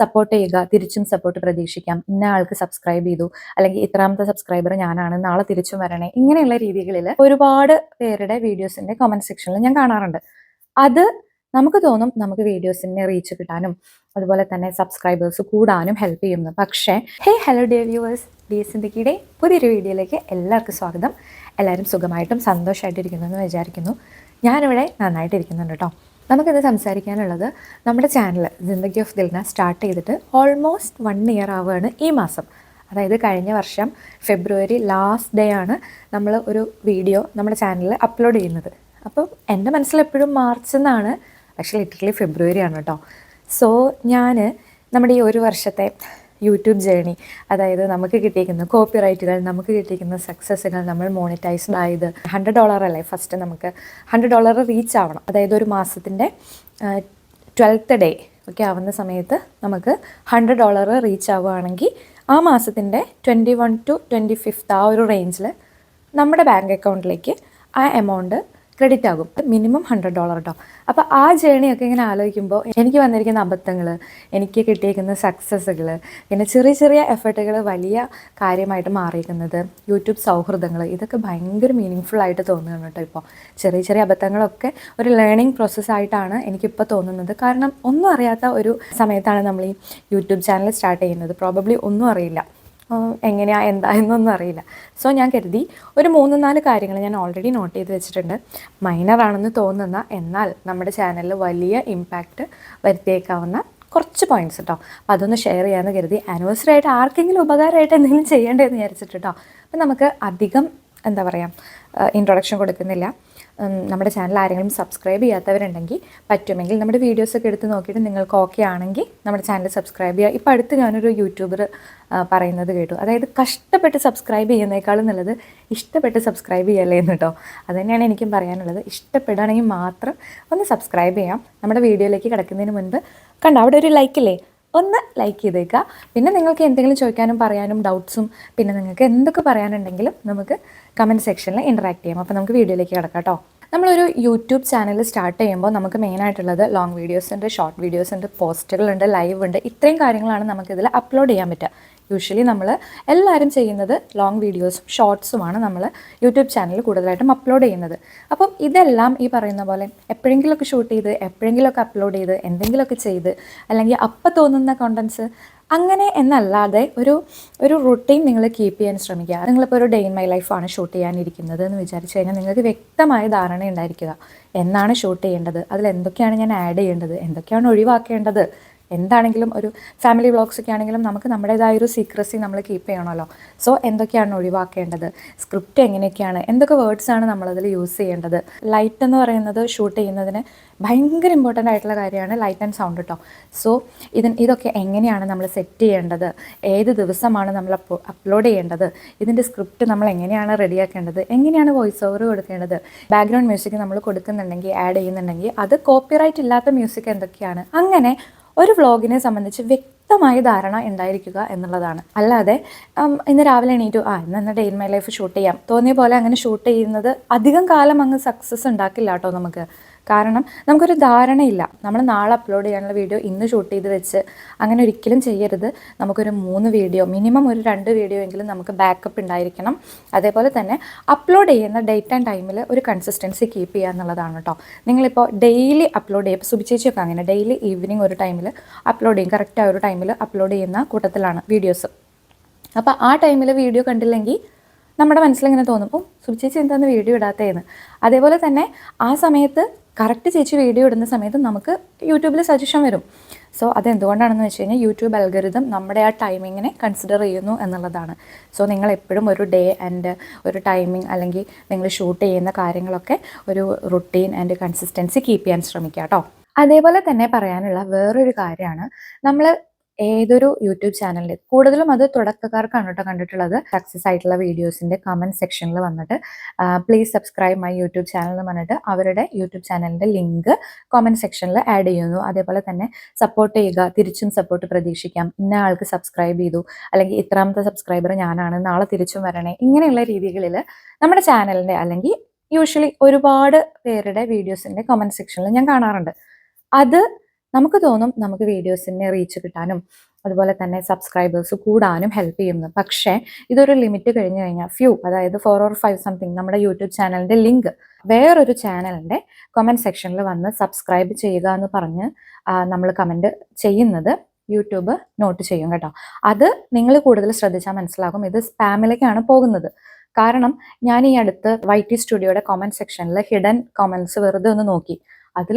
Support ചെയ്യുക. തിരിച്ചും support പ്രതീക്ഷിക്കാം. ഇന്ന ആൾക്ക് സബ്സ്ക്രൈബ് ചെയ്തു. അല്ലെങ്കിൽ ഇത്രാമത്തെ സബ്സ്ക്രൈബർ ഞാനാണ്. നാളെ തിരിച്ചും വരണേ. ഇങ്ങനെയുള്ള രീതികളിൽ ഒരുപാട് പേരുടെ വീഡിയോസിന്റെ കമന്റ് സെക്ഷനിൽ ഞാൻ കാണാറുണ്ട്. അത് നമുക്ക് തോന്നും നമുക്ക് വീഡിയോസിനെ റീച്ച് കിട്ടാനും അതുപോലെ തന്നെ സബ്സ്ക്രൈബേഴ്സ് കൂടാനും ഹെൽപ്പ് ചെയ്യുന്നു. പക്ഷേ hey hello dear viewers D S ഇന്ത്യക്കിടെ പുതിയൊരു വീഡിയോയിലേക്ക് എല്ലാവർക്കും സ്വാഗതം. എല്ലാവരും സുഖമായിട്ടും സന്തോഷമായിട്ടിരിക്കുന്നു എന്ന് വിചാരിക്കുന്നു. ഞാനിവിടെ നന്നായിട്ടിരിക്കുന്നുണ്ട് കേട്ടോ. നമുക്കിത് സംസാരിക്കാനുള്ളത് നമ്മുടെ channel Zindagi of Dilna start ചെയ്തിട്ട് ഓൾമോസ്റ്റ് വൺ ഇയർ ആവുകയാണ് ഈ മാസം. അതായത് കഴിഞ്ഞ വർഷം ഫെബ്രുവരി ലാസ്റ്റ് ഡേ ആണ് നമ്മൾ ഒരു വീഡിയോ നമ്മുടെ ചാനലിൽ അപ്ലോഡ് ചെയ്യുന്നത്. അപ്പം എന്റെ മനസ്സിൽ എപ്പോഴും മാർച്ച് എന്നാണ് പക്ഷേ ലിറ്ററലി ഫെബ്രുവരി ആണ് കേട്ടോ. സോ ഞാൻ നമ്മുടെ ഈ ഒരു വർഷത്തെ യൂട്യൂബ് ജേണി. അതായത് നമുക്ക് കിട്ടിയിരിക്കുന്ന കോപ്പി റൈറ്റുകൾ നമുക്ക് കിട്ടിയിരിക്കുന്ന സക്സസ്സുകൾ നമ്മൾ മോണിറ്റൈസ്ഡ് ആയത് ഹൺഡ്രഡ് ഡോളർ അല്ലേ? ഫസ്റ്റ് നമുക്ക് ഹൺഡ്രഡ് ഡോളർ റീച്ച് ആവണം. അതായത് ഒരു മാസത്തിന്റെ ട്വൽത്ത് ഡേ ഒക്കെ ആവുന്ന സമയത്ത് നമുക്ക് ഹൺഡ്രഡ് ഡോളർ റീച്ച് ആവുകയാണെങ്കിൽ ആ മാസത്തിന്റെ twenty one to twenty fifth ആ ഒരു റേഞ്ചിൽ നമ്മുടെ ബാങ്ക് അക്കൗണ്ടിലേക്ക് ആ എമൗണ്ട് ക്രെഡിറ്റ് ആകും. മിനിമം ഹൺഡ്രഡ് ഡോളർ കേട്ടോ അപ്പോൾ ആ ജേണിയൊക്കെ ഇങ്ങനെ ആലോചിക്കുമ്പോൾ എനിക്ക് വന്നിരിക്കുന്ന അബദ്ധങ്ങൾ എനിക്ക് കിട്ടിയിരിക്കുന്ന സക്സസ്സുകൾ പിന്നെ ചെറിയ ചെറിയ എഫേർട്ടുകൾ വലിയ കാര്യമായിട്ട് മാറിയിരിക്കുന്നത് യൂട്യൂബ് സൗഹൃദങ്ങൾ ഇതൊക്കെ ഭയങ്കര മീനിങ് ഫുൾ ആയിട്ട് തോന്നുകയാണ് കേട്ടോ ഇപ്പോൾ ചെറിയ ചെറിയ അബദ്ധങ്ങളൊക്കെ ഒരു ലേണിംഗ് പ്രോസസ്സായിട്ടാണ് എനിക്കിപ്പോൾ തോന്നുന്നത്. കാരണം ഒന്നും അറിയാത്ത ഒരു സമയത്താണ് നമ്മൾ ഈ യൂട്യൂബ് ചാനൽ സ്റ്റാർട്ട് ചെയ്യുന്നത്. പ്രോബബ്ലി ഒന്നും അറിയില്ല. എങ്ങനെയാ എന്താ എന്നൊന്നും അറിയില്ല. സോ ഞാൻ കരുതി ഒരു മൂന്ന് നാല് കാര്യങ്ങൾ ഞാൻ ഓൾറെഡി നോട്ട് ചെയ്ത് വെച്ചിട്ടുണ്ട്. മൈനറാണെന്ന് തോന്നുന്ന എന്നാൽ നമ്മുടെ ചാനലിൽ വലിയ ഇമ്പാക്റ്റ് വരുത്തിയേക്കാവുന്ന കുറച്ച് പോയിന്റ്സ് കേട്ടോ അപ്പോൾ അതൊന്ന് ഷെയർ ചെയ്യാമെന്ന് കരുതി. ആനിവേഴ്സറി ആയിട്ട് ആർക്കെങ്കിലും ഉപകാരമായിട്ട് എന്തെങ്കിലും ചെയ്യേണ്ടതെന്ന് വിചാരിച്ചിട്ട് കേട്ടോ അപ്പം നമുക്ക് അധികം എന്താ പറയുക ഇൻട്രൊഡക്ഷൻ കൊടുക്കുന്നില്ല. നമ്മുടെ ചാനൽ ആരെങ്കിലും സബ്സ്ക്രൈബ് ചെയ്യാത്തവരുണ്ടെങ്കിൽ പറ്റുമെങ്കിൽ നമ്മുടെ വീഡിയോസൊക്കെ എടുത്ത് നോക്കിയിട്ട് നിങ്ങൾക്ക് ഓക്കെ ആണെങ്കിൽ നമ്മുടെ ചാനൽ സബ്സ്ക്രൈബ് ചെയ്യുക. ഇപ്പോൾ അടുത്ത് ഞാനൊരു യൂട്യൂബർ പറയുന്നത് കേട്ടു. അതായത് കഷ്ടപ്പെട്ട് സബ്സ്ക്രൈബ് ചെയ്യുന്നേക്കാളും നല്ലത് ഇഷ്ടപ്പെട്ട് സബ്സ്ക്രൈബ് ചെയ്യല്ലേ എന്ന് കേട്ടോ അത് തന്നെയാണ് എനിക്കും പറയാനുള്ളത്. ഇഷ്ടപ്പെടുകയാണെങ്കിൽ മാത്രം ഒന്ന് സബ്സ്ക്രൈബ് ചെയ്യാം. നമ്മുടെ വീഡിയോയിലേക്ക് കിടക്കുന്നതിന് മുൻപ് കണ്ടോ അവിടെ ഒരു ലൈക്കില്ലേ ഒന്ന് ലൈക്ക് ചെയ്തേക്കുക പിന്നെ നിങ്ങൾക്ക് എന്തെങ്കിലും ചോദിക്കാനും പറയാനും ഡൗട്ട്സും പിന്നെ നിങ്ങൾക്ക് എന്തൊക്കെ പറയാനുണ്ടെങ്കിലും നമുക്ക് കമന്റ് സെക്ഷനിൽ ഇന്ററാക്ട് ചെയ്യാം. അപ്പോൾ നമുക്ക് വീഡിയോയിലേക്ക് കിടക്കാം കേട്ടോ നമ്മളൊരു യൂട്യൂബ് ചാനൽ സ്റ്റാർട്ട് ചെയ്യുമ്പോൾ നമുക്ക് മെയിനായിട്ടുള്ളത് ലോങ് വീഡിയോസ് ഉണ്ട് ഷോർട്ട് വീഡിയോസ് ഉണ്ട് പോസ്റ്റുകളുണ്ട് ലൈവ് ഉണ്ട്. ഇത്രയും കാര്യങ്ങളാണ് നമുക്കിതിൽ അപ്ലോഡ് ചെയ്യാൻ പറ്റുക. യൂഷ്വലി നമ്മൾ എല്ലാവരും ചെയ്യുന്നത് ലോങ് വീഡിയോസും ഷോർട്സുമാണ് നമ്മൾ യൂട്യൂബ് ചാനലിൽ കൂടുതലായിട്ടും അപ്ലോഡ് ചെയ്യുന്നത്. അപ്പം ഇതെല്ലാം ഈ പറയുന്ന പോലെ എപ്പോഴെങ്കിലുമൊക്കെ ഷൂട്ട് ചെയ്ത് എപ്പോഴെങ്കിലുമൊക്കെ അപ്ലോഡ് ചെയ്ത് എന്തെങ്കിലുമൊക്കെ ചെയ്ത് അല്ലെങ്കിൽ അപ്പം തോന്നുന്ന കോണ്ടൻസ് അങ്ങനെ എന്നല്ലാതെ ഒരു ഒരു റുട്ടീൻ നിങ്ങൾ കീപ്പ് ചെയ്യാൻ ശ്രമിക്കുക. നിങ്ങളിപ്പോൾ ഒരു ഡേ ഇൻ മൈ ലൈഫാണ് ഷൂട്ട് ചെയ്യാനിരിക്കുന്നത് എന്ന് വിചാരിച്ചു കഴിഞ്ഞാൽ നിങ്ങൾക്ക് വ്യക്തമായ ധാരണ ഉണ്ടായിരിക്കുക. എന്നാണ് ഷൂട്ട് ചെയ്യേണ്ടത്? അതിൽ എന്തൊക്കെയാണ് ഞാൻ ആഡ് ചെയ്യേണ്ടത്? എന്തൊക്കെയാണ് ഒഴിവാക്കേണ്ടത്? എന്താണെങ്കിലും ഒരു ഫാമിലി വ്ളോഗ്സ് ഒക്കെ ആണെങ്കിലും നമുക്ക് നമ്മുടേതായ ഒരു സീക്രസി നമ്മൾ കീപ്പ് ചെയ്യണമല്ലോ. സോ എന്തൊക്കെയാണ് ഒഴിവാക്കേണ്ടത്? സ്ക്രിപ്റ്റ് എങ്ങനെയൊക്കെയാണ്? എന്തൊക്കെ വേർഡ്സാണ് നമ്മളതിൽ യൂസ് ചെയ്യേണ്ടത്? ലൈറ്റ് എന്ന് പറയുന്നത് ഷൂട്ട് ചെയ്യുന്നതിന് ഭയങ്കര ഇമ്പോർട്ടന്റ് ആയിട്ടുള്ള കാര്യമാണ് ലൈറ്റ് ആൻഡ് സൗണ്ട് കേട്ടോ സോ ഇത് ഇതൊക്കെ എങ്ങനെയാണ് നമ്മൾ സെറ്റ് ചെയ്യേണ്ടത്? ഏത് ദിവസമാണ് നമ്മൾ അപ്ലോഡ് ചെയ്യേണ്ടത്? ഇതിന്റെ സ്ക്രിപ്റ്റ് നമ്മൾ എങ്ങനെയാണ് റെഡിയാക്കേണ്ടത് എങ്ങനെയാണ് വോയിസ് ഓവർ കൊടുക്കേണ്ടത്? ബാക്ക്ഗ്രൗണ്ട് മ്യൂസിക് നമ്മൾ കൊടുക്കുന്നുണ്ടെങ്കിൽ ആഡ് ചെയ്യുന്നുണ്ടെങ്കിൽ അത് കോപ്പിറൈറ്റ് ഇല്ലാത്ത മ്യൂസിക് എന്തൊക്കെയാണ്? അങ്ങനെ ഒരു വ്ളോഗിനെ സംബന്ധിച്ച് വ്യക്തമായ ധാരണ ഉണ്ടായിരിക്കുക എന്നുള്ളതാണ്. അല്ലാതെ ഇന്ന് രാവിലെ എണീറ്റു ആ ഇന്ന് ഇന്ന് day in my life shoot ചെയ്യാം. തോന്നിയ പോലെ അങ്ങനെ ഷൂട്ട് ചെയ്യുന്നത് അധികം കാലം അങ്ങ് സക്സസ് ഉണ്ടാക്കില്ല കേട്ടോ നമുക്ക്. കാരണം നമുക്കൊരു ധാരണയില്ല. നമ്മൾ നാളെ അപ്ലോഡ് ചെയ്യാനുള്ള വീഡിയോ ഇന്ന് ഷൂട്ട് ചെയ്ത് വെച്ച് അങ്ങനെ ഒരിക്കലും ചെയ്യരുത്. നമുക്കൊരു മൂന്ന് വീഡിയോ മിനിമം ഒരു രണ്ട് വീഡിയോ എങ്കിലും നമുക്ക് ബാക്കപ്പ് ഉണ്ടായിരിക്കണം. അതേപോലെ തന്നെ അപ്ലോഡ് ചെയ്യുന്ന ഡേറ്റ് ആൻഡ് ടൈമിൽ ഒരു കൺസിസ്റ്റൻസി കീപ്പ് ചെയ്യുക എന്നുള്ളതാണ് കേട്ടോ നിങ്ങളിപ്പോൾ ഡെയിലി അപ്ലോഡ് ചെയ്യുക. ഇപ്പോൾ സുബിച്ചേച്ചിയൊക്കെ അങ്ങനെ ഡെയിലി ഈവനിങ് ഒരു ടൈമിൽ അപ്ലോഡ് ചെയ്യും. കറക്റ്റ് ആ ഒരു ടൈമിൽ അപ്ലോഡ് ചെയ്യുന്ന കൂട്ടത്തിലാണ് വീഡിയോസ് അപ്പോൾ ആ ടൈമിൽ വീഡിയോ കണ്ടില്ലെങ്കിൽ നമ്മുടെ മനസ്സിലിങ്ങനെ തോന്നും ഓ സുബിച്ചേച്ചി എന്താണ് വീഡിയോ ഇടാത്തതെന്ന് അതേപോലെ തന്നെ ആ സമയത്ത് കറക്റ്റ് ചേച്ചി വീഡിയോ ഇടുന്ന സമയത്ത് നമുക്ക് യൂട്യൂബിൽ സജഷൻ വരും. സോ അതെന്തുകൊണ്ടാണെന്ന് വെച്ച് കഴിഞ്ഞാൽ യൂട്യൂബ് അൽഗരിതം നമ്മുടെ ആ ടൈമിങ്ങിനെ കൺസിഡർ ചെയ്യുന്നു എന്നുള്ളതാണ്. സോ നിങ്ങൾ എപ്പോഴും ഒരു ഡേ ആൻഡ് ഒരു ടൈമിംഗ് അല്ലെങ്കിൽ നിങ്ങൾ ഷൂട്ട് ചെയ്യുന്ന കാര്യങ്ങളൊക്കെ ഒരു റുട്ടീൻ ആൻഡ് കൺസിസ്റ്റൻസി കീപ്പ് ചെയ്യാൻ ശ്രമിക്കുക കേട്ടോ അതേപോലെ തന്നെ പറയാനുള്ള വേറൊരു കാര്യമാണ്. നമ്മൾ ഏതൊരു യൂട്യൂബ് ചാനലിൽ കൂടുതലും അത് തുടക്കക്കാർക്കാണ് കേട്ടോ കണ്ടിട്ടുള്ളത്. സക്സസ് ആയിട്ടുള്ള വീഡിയോസിന്റെ കമന്റ് സെക്ഷനിൽ വന്നിട്ട് please subscribe my YouTube channel എന്ന് പറഞ്ഞിട്ട് അവരുടെ യൂട്യൂബ് ചാനലിന്റെ ലിങ്ക് കമന്റ് സെക്ഷനിൽ ആഡ് ചെയ്യുന്നു. അതേപോലെ തന്നെ സപ്പോർട്ട് ചെയ്യുക തിരിച്ചും സപ്പോർട്ട് പ്രതീക്ഷിക്കാം. ഇന്ന ആൾക്ക് സബ്സ്ക്രൈബ് ചെയ്തു അല്ലെങ്കിൽ ഇത്രാമത്തെ സബ്സ്ക്രൈബർ ഞാനാണ് നാളെ തിരിച്ചും വരണേ. ഇങ്ങനെയുള്ള രീതികളിൽ നമ്മുടെ ചാനലിന്റെ അല്ലെങ്കിൽ യൂഷ്വലി ഒരുപാട് പേരുടെ വീഡിയോസിന്റെ കമന്റ് സെക്ഷനിൽ ഞാൻ കാണാറുണ്ട്. അത് നമുക്ക് തോന്നും നമുക്ക് വീഡിയോസിനെ റീച്ച് കിട്ടാനും അതുപോലെ തന്നെ സബ്സ്ക്രൈബേഴ്സ് കൂടാനും ഹെൽപ്പ് ചെയ്യുന്നു. പക്ഷേ ഇതൊരു ലിമിറ്റ് കഴിഞ്ഞു കഴിഞ്ഞാൽ ഫ്യൂ അതായത് ഫോർ ഓർ ഫൈവ് സംതിങ് നമ്മുടെ യൂട്യൂബ് ചാനലിന്റെ ലിങ്ക് വേറൊരു ചാനലിന്റെ കമന്റ് സെക്ഷനിൽ വന്ന് സബ്സ്ക്രൈബ് ചെയ്യുക എന്ന് പറഞ്ഞ് നമ്മൾ കമന്റ് ചെയ്യുന്നത് യൂട്യൂബ് നോട്ട് ചെയ്യും കേട്ടോ. അത് നിങ്ങൾ കൂടുതൽ ശ്രദ്ധിച്ചാൽ മനസ്സിലാകും ഇത് സ്പാമിലേക്കാണ് പോകുന്നത്. കാരണം ഞാൻ ഈ അടുത്ത് വൈ ടി സ്റ്റുഡിയോയുടെ കോമന്റ് സെക്ഷനിൽ ഹിഡൻ കോമൻസ് വെറുതെ ഒന്ന് നോക്കി. അതിൽ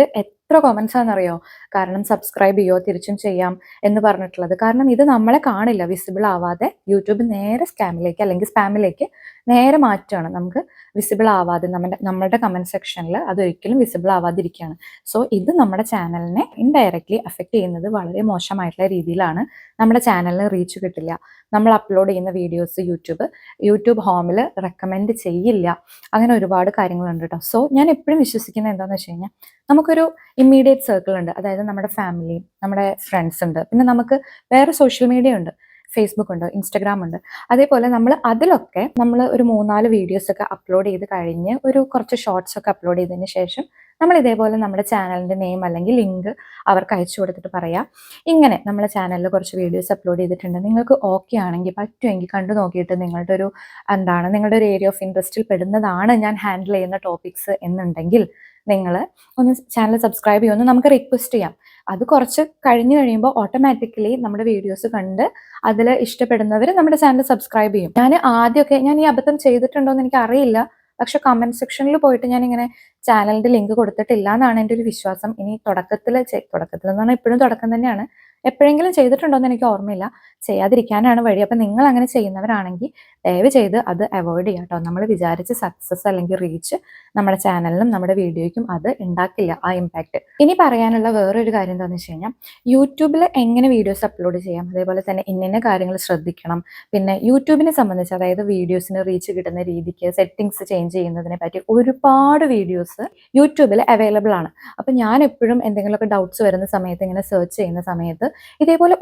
എത്ര കോമൻസ് ആണെന്നറിയോ? കാരണം സബ്സ്ക്രൈബ് ചെയ്യോ തിരിച്ചും ചെയ്യാം എന്ന് പറഞ്ഞിട്ടുള്ളത്. കാരണം ഇത് നമ്മളെ കാണില്ല. വിസിബിൾ ആവാതെ യൂട്യൂബ് നേരെ സ്കാമിലേക്ക് അല്ലെങ്കിൽ സ്പാമിലേക്ക് നേരെ മാറ്റുകയാണ്. നമുക്ക് വിസിബിൾ ആവാതെ നമ്മുടെ നമ്മളുടെ കമന്റ് സെക്ഷനിൽ അതൊരിക്കലും വിസിബിൾ ആവാതിരിക്കുകയാണ്. സോ ഇത് നമ്മുടെ ചാനലിനെ ഇൻഡയറക്റ്റ്ലി അഫക്റ്റ് ചെയ്യുന്നത് വളരെ മോശമായിട്ടുള്ള രീതിയിലാണ് നമ്മുടെ ചാനലിന് റീച്ച് കിട്ടില്ല. നമ്മൾ അപ്ലോഡ് ചെയ്യുന്ന വീഡിയോസ് യൂട്യൂബ് യൂട്യൂബ് ഹോമിൽ റെക്കമെൻഡ് ചെയ്യില്ല. അങ്ങനെ ഒരുപാട് കാര്യങ്ങളുണ്ട് കേട്ടോ സോ ഞാൻ എപ്പോഴും വിശ്വസിക്കുന്നത് എന്താണെന്ന് വെച്ച് കഴിഞ്ഞാൽ നമുക്കൊരു ഇമ്മീഡിയറ്റ് സർക്കിൾ ഉണ്ട്. അതായത് നമ്മുടെ ഫാമിലി നമ്മുടെ ഫ്രണ്ട്സ് ഉണ്ട്. പിന്നെ നമുക്ക് വേറെ സോഷ്യൽ മീഡിയ ഉണ്ട്. ഫേസ്ബുക്ക് ഉണ്ട് ഇൻസ്റ്റഗ്രാം ഉണ്ട്. അതേപോലെ നമ്മൾ അതിലൊക്കെ നമ്മൾ ഒരു മൂന്നാൽ വീഡിയോസ് ഒക്കെ അപ്ലോഡ് ചെയ്ത് കഴിഞ്ഞ് ഒരു കുറച്ച് ഷോർട്സ് ഒക്കെ അപ്ലോഡ് ചെയ്തതിന് ശേഷം നമ്മൾ ഇതേപോലെ നമ്മുടെ ചാനലിന്റെ നെയിം അല്ലെങ്കിൽ ലിങ്ക് അവർക്ക് അയച്ചു കൊടുത്തിട്ട് പറയാം. ഇങ്ങനെ നമ്മുടെ ചാനലിൽ കുറച്ച് വീഡിയോസ് അപ്ലോഡ് ചെയ്തിട്ടുണ്ട്. നിങ്ങൾക്ക് ഓക്കെ ആണെങ്കിൽ പറ്റുമെങ്കിൽ കണ്ടു നോക്കിയിട്ട് നിങ്ങളുടെ ഒരു എന്താണ് നിങ്ങളുടെ ഒരു ഏരിയ ഓഫ് ഇൻട്രസ്റ്റിൽ പെടുന്നതാണ് ഞാൻ ഹാൻഡിൽ ചെയ്യുന്ന ടോപ്പിക്സ് എന്നുണ്ടെങ്കിൽ നിങ്ങൾ ഒന്ന് ചാനൽ സബ്സ്ക്രൈബ് ചെയ്യുമെന്ന് നമുക്ക് റിക്വസ്റ്റ് ചെയ്യാം. അത് കുറച്ച് കഴിഞ്ഞു കഴിയുമ്പോൾ ഓട്ടോമാറ്റിക്കലി നമ്മുടെ വീഡിയോസ് കണ്ട് അതിൽ ഇഷ്ടപ്പെടുന്നവർ നമ്മുടെ ചാനൽ സബ്സ്ക്രൈബ് ചെയ്യും. ഞാൻ ആദ്യമൊക്കെ ഞാൻ ഈ അബദ്ധം ചെയ്തിട്ടുണ്ടോ എന്ന് എനിക്ക് അറിയില്ല. പക്ഷെ കമന്റ് സെക്ഷനിൽ പോയിട്ട് ഞാൻ ഇങ്ങനെ ചാനലിന്റെ ലിങ്ക് കൊടുത്തിട്ടില്ല എന്നാണ് എന്റെ ഒരു വിശ്വാസം. ഇനി തുടക്കത്തിൽ തുടക്കത്തിൽ എന്ന് പറഞ്ഞാൽ ഇപ്പോഴും തുടക്കം തന്നെയാണ്. എപ്പോഴെങ്കിലും ചെയ്തിട്ടുണ്ടോ എന്ന് എനിക്ക് ഓർമ്മയില്ല. ചെയ്യാതിരിക്കാനാണ് വഴി. അപ്പം നിങ്ങൾ അങ്ങനെ ചെയ്യുന്നവരാണെങ്കിൽ ദയവ് ചെയ്ത് അത് അവോയ്ഡ് ചെയ്യാം കേട്ടോ. നമ്മൾ വിചാരിച്ച സക്സസ് അല്ലെങ്കിൽ റീച്ച് നമ്മുടെ ചാനലിനും നമ്മുടെ വീഡിയോയ്ക്കും അത് ഉണ്ടാക്കില്ല ആ ഇമ്പാക്റ്റ് ഇനി പറയാനുള്ള വേറൊരു കാര്യം എന്താണെന്ന് വെച്ച് കഴിഞ്ഞാൽ യൂട്യൂബിൽ എങ്ങനെ വീഡിയോസ് അപ്ലോഡ് ചെയ്യാം? അതേപോലെ തന്നെ ഇന്ന കാര്യങ്ങൾ ശ്രദ്ധിക്കണം. പിന്നെ യൂട്യൂബിനെ സംബന്ധിച്ച് അതായത് വീഡിയോസിന് റീച്ച് കിട്ടുന്ന രീതിക്ക് സെറ്റിങ്സ് ചേഞ്ച് ചെയ്യുന്നതിനെ പറ്റി ഒരുപാട് വീഡിയോസ് യൂട്യൂബിൽ അവൈലബിൾ ആണ്. അപ്പം ഞാൻ എപ്പോഴും എന്തെങ്കിലുമൊക്കെ ഡൗട്ട്സ് വരുന്ന സമയത്ത് ഇങ്ങനെ സെർച്ച് ചെയ്യുന്ന സമയത്ത് ഇതേപോലെ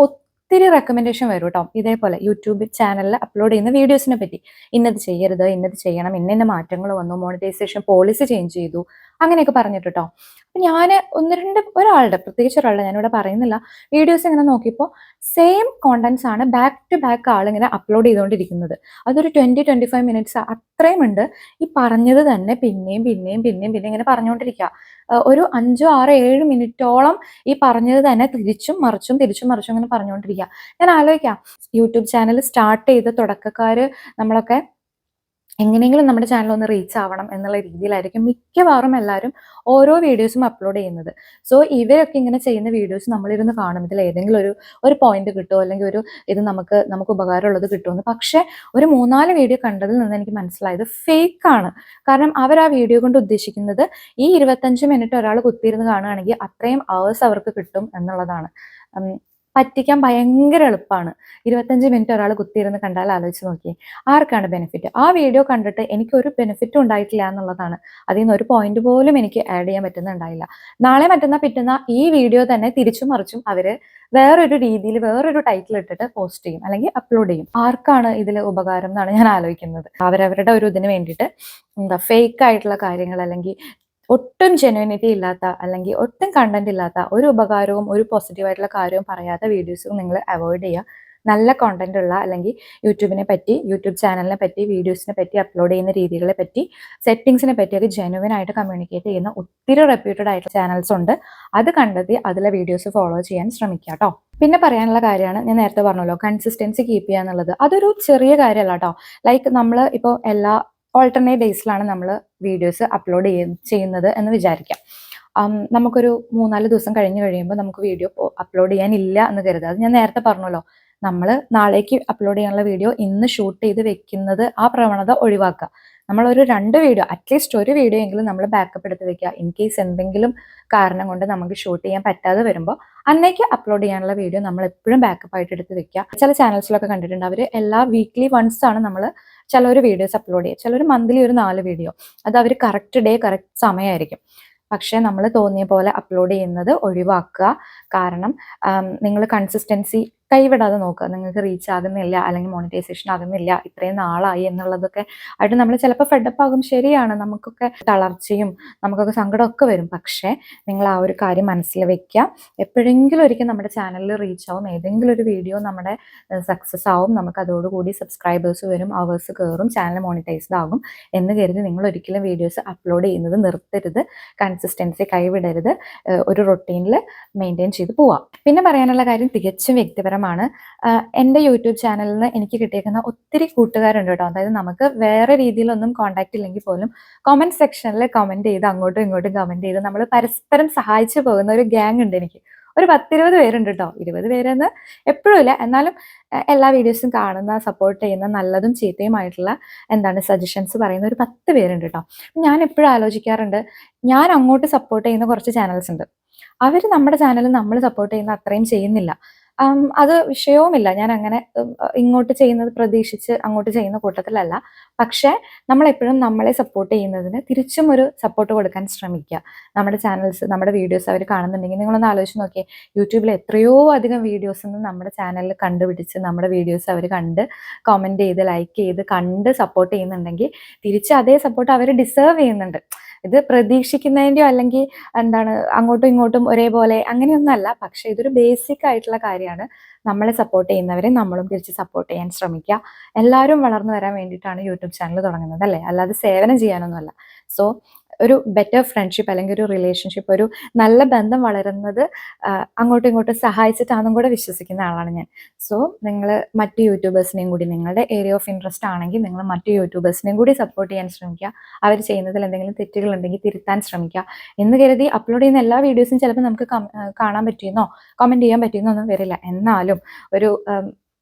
ഒത്തിരി റെക്കമെൻഡേഷൻ വരും കേട്ടോ ഇതേപോലെ യൂട്യൂബ് ചാനലിൽ അപ്ലോഡ് ചെയ്യുന്ന വീഡിയോസിനെ പറ്റി. ഇന്നത് ചെയ്യരുത് ഇന്നത് ചെയ്യണം ഇന്ന മാറ്റങ്ങൾ വന്നു മോണിറ്റൈസേഷൻ പോളിസി ചേഞ്ച് ചെയ്തു അങ്ങനെയൊക്കെ പറഞ്ഞിട്ട് കേട്ടോ അപ്പം ഞാൻ ഒന്ന് രണ്ട് ഒരാളുടെ പ്രത്യേകിച്ച് ഒരാളുടെ ഞാനിവിടെ പറയുന്നില്ല വീഡിയോസ് ഇങ്ങനെ നോക്കിയപ്പോൾ സെയിം കോണ്ടന്റ്സ് ആണ് ബാക്ക് ടു ബാക്ക് ആളിങ്ങനെ അപ്ലോഡ് ചെയ്തുകൊണ്ടിരിക്കുന്നത് അതൊരു ട്വന്റി ട്വന്റി ഫൈവ് മിനിറ്റ്സ് അത്രയും ഉണ്ട്. ഈ പറഞ്ഞത് തന്നെ പിന്നെയും പിന്നെയും പിന്നെയും പിന്നെ ഇങ്ങനെ പറഞ്ഞുകൊണ്ടിരിക്കുക ഒരു അഞ്ചോ ആറോ ഏഴ് മിനിറ്റോളം ഈ പറഞ്ഞത് തന്നെ തിരിച്ചും മറിച്ചും തിരിച്ചും മറിച്ചും ഇങ്ങനെ പറഞ്ഞുകൊണ്ടിരിക്കുക ഞാൻ ആലോചിക്കാം യൂട്യൂബ് ചാനൽ സ്റ്റാർട്ട് ചെയ്ത തുടക്കക്കാർ നമ്മളൊക്കെ എങ്ങനെയെങ്കിലും നമ്മുടെ ചാനൽ ഒന്ന് റീച്ച് ആവണം എന്നുള്ള രീതിയിലായിരിക്കും മിക്കവാറും എല്ലാവരും ഓരോ വീഡിയോസും അപ്ലോഡ് ചെയ്യുന്നത്. സോ ഇവരൊക്കെ ഇങ്ങനെ ചെയ്യുന്ന വീഡിയോസ് നമ്മളിരുന്ന് കാണും. ഇതിൽ ഏതെങ്കിലും ഒരു ഒരു പോയിന്റ് കിട്ടുമോ അല്ലെങ്കിൽ ഒരു ഇത് നമുക്ക് നമുക്ക് ഉപകാരമുള്ളത് കിട്ടുമെന്ന് പക്ഷേ ഒരു മൂന്നാൽ വീഡിയോ കണ്ടതിൽ നിന്ന് എനിക്ക് മനസ്സിലായത് ഫേക്ക് ആണ്. കാരണം അവർ ആ വീഡിയോ കൊണ്ട് ഉദ്ദേശിക്കുന്നത് ഈ ഇരുപത്തഞ്ച് മിനിറ്റ് ഒരാൾ കുത്തിയിരുന്ന് കാണുകയാണെങ്കിൽ അത്രയും അവേഴ്സ് അവർക്ക് കിട്ടും എന്നുള്ളതാണ്. പറ്റിക്കാൻ ഭയങ്കര എളുപ്പമാണ് ഇരുപത്തഞ്ച് മിനിറ്റ് ഒരാൾ കുത്തിയിരുന്ന് കണ്ടാൽ ആലോചിച്ച് നോക്കിയേ. ആർക്കാണ് ബെനിഫിറ്റ് ആ വീഡിയോ കണ്ടിട്ട് എനിക്ക് ഒരു ബെനിഫിറ്റും ഉണ്ടായിട്ടില്ല എന്നുള്ളതാണ്. അതിൽ നിന്ന് ഒരു പോയിന്റ് പോലും എനിക്ക് ആഡ് ചെയ്യാൻ പറ്റുന്നുണ്ടായില്ല. നാളെ മറ്റന്നാ പിറ്റുന്ന ഈ വീഡിയോ തന്നെ തിരിച്ചും മറിച്ചും അവർ വേറൊരു രീതിയിൽ വേറൊരു ടൈറ്റിൽ ഇട്ടിട്ട് പോസ്റ്റ് ചെയ്യും അല്ലെങ്കിൽ അപ്ലോഡ് ചെയ്യും. ആർക്കാണ് ഇതിൽ ഉപകാരം എന്നാണ് ഞാൻ ആലോചിക്കുന്നത്. അവരവരുടെ ഒരു ഇതിന് വേണ്ടിയിട്ട് എന്താ ഫേക്ക് ആയിട്ടുള്ള കാര്യങ്ങൾ അല്ലെങ്കിൽ ഒട്ടും ജെന്യൂനിറ്റി ഇല്ലാത്ത അല്ലെങ്കിൽ ഒട്ടും കണ്ടന്റ് ഇല്ലാത്ത ഒരു ഉപകാരവും ഒരു പോസിറ്റീവായിട്ടുള്ള കാര്യവും പറയാത്ത വീഡിയോസും നിങ്ങൾ അവോയ്ഡ് ചെയ്യുക. നല്ല കോണ്ടന്റ് ഉള്ള അല്ലെങ്കിൽ യൂട്യൂബിനെ പറ്റി യൂട്യൂബ് ചാനലിനെ പറ്റി വീഡിയോസിനെ പറ്റി അപ്ലോഡ് ചെയ്യുന്ന രീതികളെ പറ്റി സെറ്റിങ്സിനെ പറ്റിയൊക്കെ ജെനുവിൻ ആയിട്ട് കമ്മ്യൂണിക്കേറ്റ് ചെയ്യുന്ന ഒത്തിരി റെപ്യൂട്ടഡ് ആയിട്ടുള്ള ചാനൽസ് ഉണ്ട്. അത് കണ്ടെത്തി അതിലെ വീഡിയോസ് ഫോളോ ചെയ്യാൻ ശ്രമിക്കുക കേട്ടോ. പിന്നെ പറയാനുള്ള കാര്യമാണ് ഞാൻ നേരത്തെ പറഞ്ഞല്ലോ കൺസിസ്റ്റൻസി കീപ്പ് ചെയ്യുക എന്നുള്ളത്. അതൊരു ചെറിയ കാര്യമല്ല കേട്ടോ. ലൈക്ക് നമ്മൾ ഇപ്പോൾ എല്ലാ ഓൾട്ടർനേറ്റ് ഡേയ്സിലാണ് നമ്മൾ വീഡിയോസ് അപ്ലോഡ് ചെയ്യുന്നത് എന്ന് വിചാരിക്കാം. നമുക്കൊരു മൂന്നാൽ ദിവസം കഴിഞ്ഞ് കഴിയുമ്പോൾ നമുക്ക് വീഡിയോ അപ്ലോഡ് ചെയ്യാനില്ല എന്ന് കരുതുക. അത് ഞാൻ നേരത്തെ പറഞ്ഞല്ലോ. നമ്മൾ നാളേക്ക് അപ്ലോഡ് ചെയ്യാനുള്ള വീഡിയോ ഇന്ന് ഷൂട്ട് ചെയ്ത് വെക്കുന്നത് ആ പ്രവണത ഒഴിവാക്കുക. നമ്മളൊരു രണ്ട് വീഡിയോ അറ്റ്ലീസ്റ്റ് ഒരു വീഡിയോ എങ്കിലും നമ്മൾ ബാക്കപ്പ് എടുത്ത് വെക്കുക. ഇൻ കേസ് എന്തെങ്കിലും കാരണം കൊണ്ട് നമുക്ക് ഷൂട്ട് ചെയ്യാൻ പറ്റാതെ വരുമ്പോൾ അന്നേക്ക് അപ്ലോഡ് ചെയ്യാനുള്ള വീഡിയോ നമ്മൾ എപ്പോഴും ബാക്കപ്പ് ആയിട്ട് എടുത്ത് വെക്കുക. ചില ചാനൽസിലൊക്കെ കണ്ടിട്ടുണ്ട്. അവർ എല്ലാ വീക്ക്ലി വൺസ് ആണ് നമ്മൾ ചിലർ വീഡിയോസ് അപ്ലോഡ് ചെയ്യുക ചിലർ മന്ത്ലി ഒരു നാല് വീഡിയോ അത് അവർ കറക്റ്റ് ഡേ കറക്റ്റ് സമയമായിരിക്കും പക്ഷേ നമ്മൾ തോന്നിയ പോലെ അപ്ലോഡ് ചെയ്യുന്നത് ഒഴിവാക്കുക. കാരണം നിങ്ങൾ കൺസിസ്റ്റൻസി കൈവിടാതെ നോക്കുക. നിങ്ങൾക്ക് റീച്ച് ആകുന്നില്ല അല്ലെങ്കിൽ മോണിറ്റൈസേഷൻ ആകുന്നില്ല ഇത്രയും നാളായി എന്നുള്ളതൊക്കെ ആയിട്ട് നമ്മൾ ചിലപ്പോൾ ഫെഡപ്പ് ആകും. ശരിയാണ് നമുക്കൊക്കെ തളർച്ചയും നമുക്കൊക്കെ സങ്കടമൊക്കെ വരും. പക്ഷേ നിങ്ങൾ ആ ഒരു കാര്യം മനസ്സിൽ വെക്കുക. എപ്പോഴെങ്കിലും ഒരിക്കൽ നമ്മുടെ ചാനലിൽ റീച്ച് ആവും. ഏതെങ്കിലും ഒരു വീഡിയോ നമ്മുടെ സക്സസ് ആവും. നമുക്ക് അതോടുകൂടി സബ്സ്ക്രൈബേഴ്സ് വരും അവേഴ്സ് കയറും ചാനൽ മോണിറ്റൈസ്ഡ് ആകും എന്ന് കരുതി നിങ്ങൾ ഒരിക്കലും വീഡിയോസ് അപ്ലോഡ് ചെയ്യുന്നത് നിർത്തരുത്. കൺസിസ്റ്റൻസി കൈവിടരുത്. ഒരു റൊട്ടീനിൽ മെയിന്റെയിൻ ചെയ്ത് പോവാം. പിന്നെ പറയാനുള്ള കാര്യം തികച്ചും വ്യക്തിപരമാണ് ആഹ് എന്റെ യൂട്യൂബ് ചാനലിൽ നിന്ന് എനിക്ക് കിട്ടിയേക്കുന്ന ഒത്തിരി കൂട്ടുകാരുണ്ട് കേട്ടോ. അതായത് നമുക്ക് വേറെ രീതിയിലൊന്നും കോൺടാക്റ്റ് ഇല്ലെങ്കിൽ പോലും കമന്റ് സെക്ഷനിൽ കമന്റ് ചെയ്ത് അങ്ങോട്ടും ഇങ്ങോട്ടും കമന്റ് ചെയ്ത് നമ്മൾ പരസ്പരം സഹായിച്ചു പോകുന്ന ഒരു ഗ്യാങ് ഉണ്ട് എനിക്ക്. ഒരു പത്തിരുപത് പേരുണ്ട് കേട്ടോ. ഇരുപത് പേരെന്ന് എപ്പോഴും ഇല്ല. എന്നാലും എല്ലാ വീഡിയോസും കാണുന്ന സപ്പോർട്ട് ചെയ്യുന്ന നല്ലതും ചീത്തയുമായിട്ടുള്ള എന്താണ് സജഷൻസ് പറയുന്ന ഒരു പത്ത് പേരുണ്ട് കേട്ടോ. ഞാൻ എപ്പോഴും ആലോചിക്കാറുണ്ട് ഞാൻ അങ്ങോട്ട് സപ്പോർട്ട് ചെയ്യുന്ന കുറച്ച് ചാനൽസ് ഉണ്ട്. അവർ നമ്മുടെ ചാനൽ നമ്മൾ സപ്പോർട്ട് ചെയ്യുന്ന അത്രയും ചെയ്യുന്നില്ല. അത് വിഷയവുമില്ല. ഞാൻ അങ്ങനെ ഇങ്ങോട്ട് ചെയ്യുന്നത് പ്രതീക്ഷിച്ച് അങ്ങോട്ട് ചെയ്യുന്ന കൂട്ടത്തിലല്ല. പക്ഷേ നമ്മളെപ്പോഴും നമ്മളെ സപ്പോർട്ട് ചെയ്യുന്നതിന് തിരിച്ചും ഒരു സപ്പോർട്ട് കൊടുക്കാൻ ശ്രമിക്കുക. നമ്മുടെ ചാനൽസ് നമ്മുടെ വീഡിയോസ് അവർ കാണുന്നുണ്ടെങ്കിൽ നിങ്ങളൊന്ന് ആലോചിച്ച് നോക്കിയേ. യൂട്യൂബിൽ എത്രയോ അധികം വീഡിയോസ് നമ്മുടെ ചാനലിൽ കണ്ടുപിടിച്ച് നമ്മുടെ വീഡിയോസ് അവർ കണ്ട് കമന്റ് ചെയ്ത് ലൈക്ക് ചെയ്ത് കണ്ട് സപ്പോർട്ട് ചെയ്യുന്നുണ്ടെങ്കിൽ തിരിച്ച് അതേ സപ്പോർട്ട് അവർ ഡിസേർവ് ചെയ്യുന്നുണ്ട്. ഇത് പ്രതീക്ഷിക്കുന്നതിന്റെയോ അല്ലെങ്കിൽ എന്താണ് അങ്ങോട്ടും ഇങ്ങോട്ടും ഒരേപോലെ അങ്ങനെയൊന്നല്ല. പക്ഷെ ഇതൊരു ബേസിക് ആയിട്ടുള്ള കാര്യമാണ്. നമ്മളെ സപ്പോർട്ട് ചെയ്യുന്നവരെ നമ്മളും തിരിച്ച് സപ്പോർട്ട് ചെയ്യാൻ ശ്രമിക്കുക. എല്ലാവരും വളർന്നു വരാൻ വേണ്ടിയിട്ടാണ് യൂട്യൂബ് ചാനൽ തുടങ്ങുന്നത് അല്ലേ? അല്ലാതെ സേവനം ചെയ്യാനൊന്നുമല്ല. സോ ഒരു ബെറ്റർ ഫ്രണ്ട്ഷിപ്പ് അല്ലെങ്കിൽ ഒരു റിലേഷൻഷിപ്പ് ഒരു നല്ല ബന്ധം വളരുന്നത് അങ്ങോട്ടും ഇങ്ങോട്ടും സഹായിച്ചിട്ടാണെന്നും കൂടെ വിശ്വസിക്കുന്ന ആളാണ് ഞാൻ. സോ നിങ്ങൾ മറ്റ് യൂട്യൂബേഴ്സിനെയും കൂടി നിങ്ങളുടെ ഏരിയ ഓഫ് ഇൻട്രസ്റ്റ് ആണെങ്കിൽ നിങ്ങൾ മറ്റ് യൂട്യൂബേഴ്സിനെയും കൂടി സപ്പോർട്ട് ചെയ്യാൻ ശ്രമിക്കുക. അവർ ചെയ്യുന്നതിൽ എന്തെങ്കിലും തെറ്റുകൾ ഉണ്ടെങ്കിൽ തിരുത്താൻ ശ്രമിക്കുക. എന്ന് കരുതി അപ്ലോഡ് ചെയ്യുന്ന എല്ലാ വീഡിയോസും ചിലപ്പോൾ നമുക്ക് കാണാൻ പറ്റിയെന്നോ കമന്റ് ചെയ്യാൻ പറ്റിയെന്നോ ഒന്നും വരില്ല. എന്നാലും ഒരു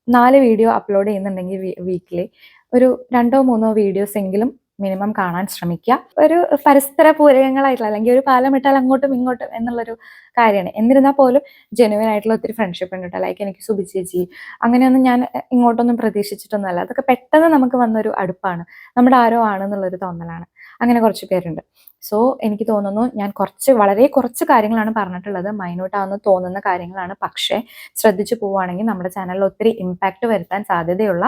നാല് വീഡിയോ അപ്ലോഡ് ചെയ്യുന്നുണ്ടെങ്കിൽ വീക്കിലി ഒരു രണ്ടോ മൂന്നോ വീഡിയോസ് എങ്കിലും മിനിമം കാണാൻ ശ്രമിക്കുക. ഒരു പരസ്പര പൂരകങ്ങളായിട്ടുള്ള അല്ലെങ്കിൽ ഒരു പാലം ഇട്ടാൽ അങ്ങോട്ടും ഇങ്ങോട്ടും എന്നുള്ളൊരു കാര്യമാണ്. എന്നിരുന്നാൽ പോലും ജെനുവൻ ആയിട്ടുള്ള ഒത്തിരി ഫ്രണ്ട്ഷിപ്പ് ഉണ്ട് ലൈക്ക് എനിക്ക് സുബി ചേച്ചി അങ്ങനെയൊന്നും ഞാൻ ഇങ്ങോട്ടൊന്നും പ്രതീക്ഷിച്ചിട്ടൊന്നുമല്ല. അതൊക്കെ പെട്ടെന്ന് നമുക്ക് വന്നൊരു അടുപ്പാണ്. നമ്മുടെ ആരോ ആണെന്നുള്ളൊരു തോന്നലാണ്. അങ്ങനെ കുറച്ച് പേരുണ്ട്. സോ എനിക്ക് തോന്നുന്നു ഞാൻ കുറച്ച് വളരെ കുറച്ച് കാര്യങ്ങളാണ് പറഞ്ഞിട്ടുള്ളത്. മൈനോട്ടാവുന്ന തോന്നുന്ന കാര്യങ്ങളാണ്. പക്ഷേ ശ്രദ്ധിച്ചു പോവുകയാണെങ്കിൽ നമ്മുടെ ചാനലിൽ ഒത്തിരി ഇമ്പാക്റ്റ് വരുത്താൻ സാധ്യതയുള്ള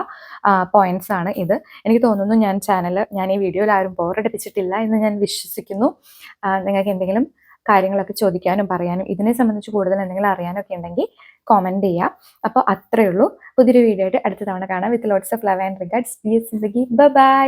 പോയിന്റ്സ് ആണ് ഇത്. എനിക്ക് തോന്നുന്നു ഞാൻ ചാനൽ ഞാൻ ഈ വീഡിയോയിൽ ആരും ബോറടിപ്പിച്ചിട്ടില്ല എന്ന് ഞാൻ വിശ്വസിക്കുന്നു. നിങ്ങൾക്ക് എന്തെങ്കിലും കാര്യങ്ങളൊക്കെ ചോദിക്കാനും പറയാനും ഇതിനെ സംബന്ധിച്ച് കൂടുതൽ എന്തെങ്കിലും അറിയാനൊക്കെ ഉണ്ടെങ്കിൽ കോമെന്റ് ചെയ്യുക അപ്പോൾ അത്രയേ ഉള്ളൂ. പുതിയൊരു വീഡിയോ ആയിട്ട് അടുത്ത തവണ കാണാം. With lots of love and regards B S bye